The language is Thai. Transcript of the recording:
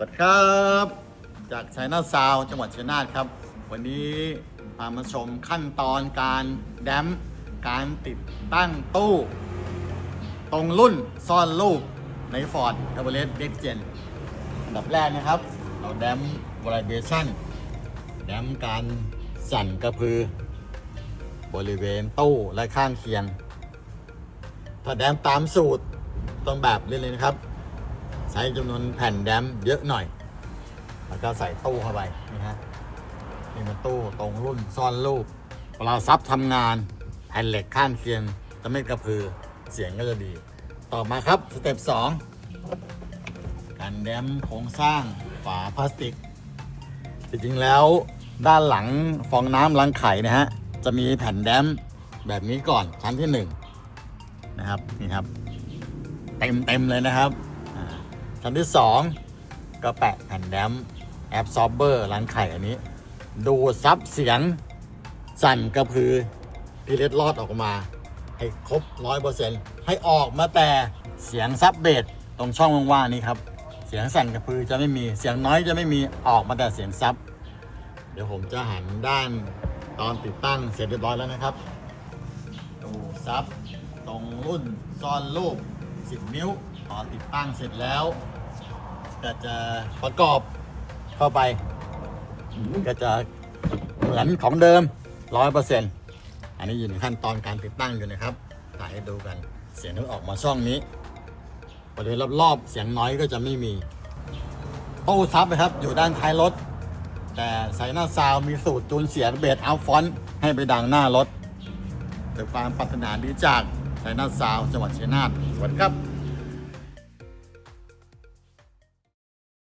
สวัสดีครับ จากชัยนาซาวจังหวัดชัยนาทครับ วันนี้พามาชมขั้นตอนการแดมป์การติดตั้งตู้ ตรงรุ่นซ่อนลูกใน Ford c a b r i o l e t Next Gen อันดับแรกนะครับ เราแดม vibration แดมการสั่นกระพือ บริเวณตู้และข้างเคียง ถ้าแดมตามสูตรต้องแบบนี้เลยนะครับ ใช้จำนวนแผ่นแดมเยอะหน่อย แล้วก็ใส่ตู้เข้าไปนี่ฮะนี่มันตู้ตรงรุ่นซ่อนรูปเวลาซับทำงานแผ่นเหล็กข้างเคียงจะไม่กระพือเสียงก็จะดี ต่อมาครับสเต็ป2การแดมโครงสร้างฝาพลาสติก จริงๆแล้วด้านหลังฟองน้ำรังไข่นะฮะจะมีแผ่นแดมแบบนี้ก่อนชั้นที่1นะครับนี่ครับ เต็มเต็มเลยนะครับ ชั้นที่ 2 ก็แปะแผ่นแดมแอบซอร์เบอร์รังไข่อันนี้ ดูซับเสียงสั่นกระพือที่เล็ดลอดออกมา ให้ครบ100%ให้ออกมาแต่เสียงซับเบสตรงช่องว่างๆนี้ครับ เสียงสั่นกระพือจะไม่มีเสียงน้อยจะไม่มีออกมาแต่เสียงซับ เดี๋ยวผมจะหันด้านตอนติดตั้งเสร็จเรียบร้อยแล้วนะครับ ดูซับตรงรุ่นซ่อนรูป 10 นิ้ว พอติดตั้งเสร็จแล้ว ก็จะประกอบเข้าไป ก็จะเหมือนของเดิม100%อันนี้อยู่ในขั้นตอนการติดตั้งอยู่นะครับถ่ายให้ดูกันเสียงที่ออกมาช่องนี้บริเวณรอบๆเสียงน้อยก็จะไม่มีตู้ซับนะครับอยู่ด้านท้ายรถ แต่ไซน่าซาวมีสูตรจูนเสียงเบสอัลฟอนต์ให้ไปดังหน้ารถด้วยความปรารถนาดีจากไซน่าซาวจังหวัดเชัยงนาทสวัสดีครับ